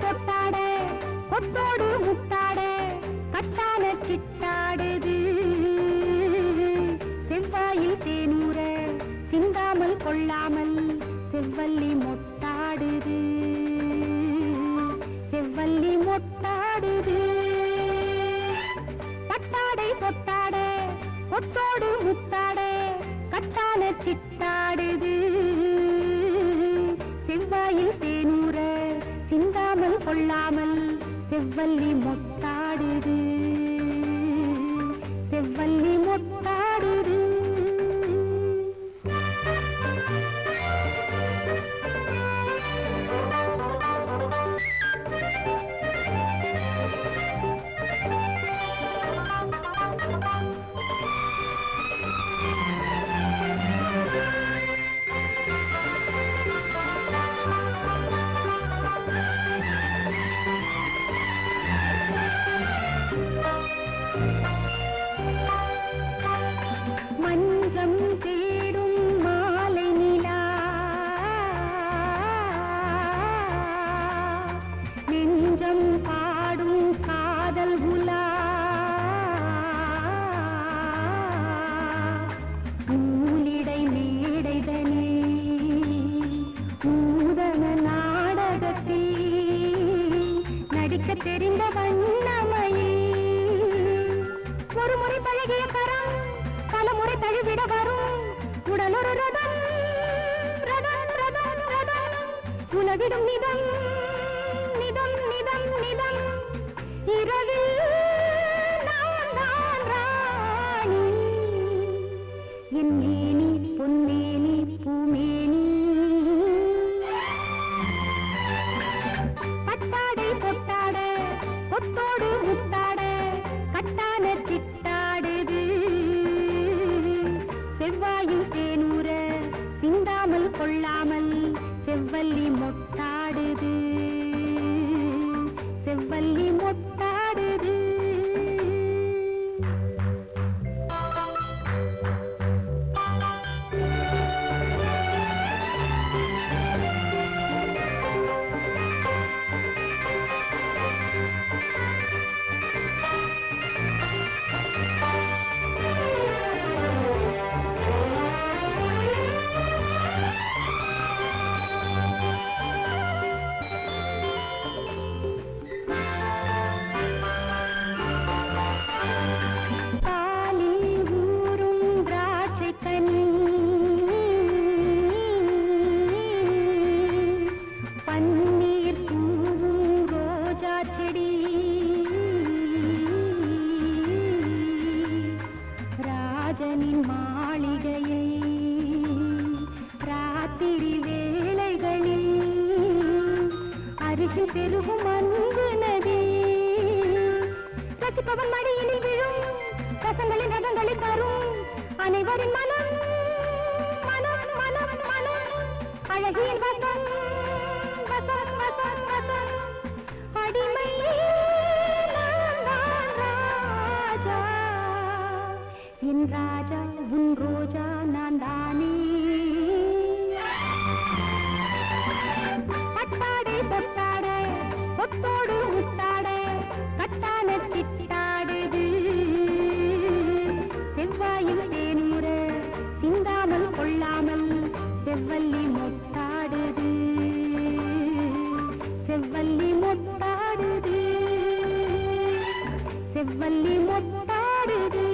தொட்டாட கொத்தோடு முட்டாட கட்டான சிட்டாடுது. செவ்வாயில் தேனூர சிந்தாமல் கொள்ளாமல் செவ்வல்லி மொட்டாடுது. செவ்வல்லி மொட்டாடுது. பட்டாடை தொட்டாட கொத்தோடு முத்தாட கட்டான சிட்டாடுது. செவ்வல்லி மொட்டாடுது தெரிந்த வண்ணமையில். ஒரு முறை பழகிய கரம் பல முறை தழுவிட வரும். உடல் ஒரு ரதம் ரதம் ரதம் ரதம். உலகிடும் நிதம் நிதம் நிதம் நிதம். இரவில் நான் தான் ராணி. என் செவ்வல்லி வேளைகளில் அருகே பெருகும் அன்பு நதி. ரசிப்பவன் மடியினில் விழும் ரசங்களின் ரகங்களில் வரும் அனைவரின் மனம். மனம் மனம் மனம் அழகியின் வசம். செவ்வல்லி மொட்டாடுது. செவ்வல்லி மொட்டாடுது. செவ்வல்லி மொட்டாடுது.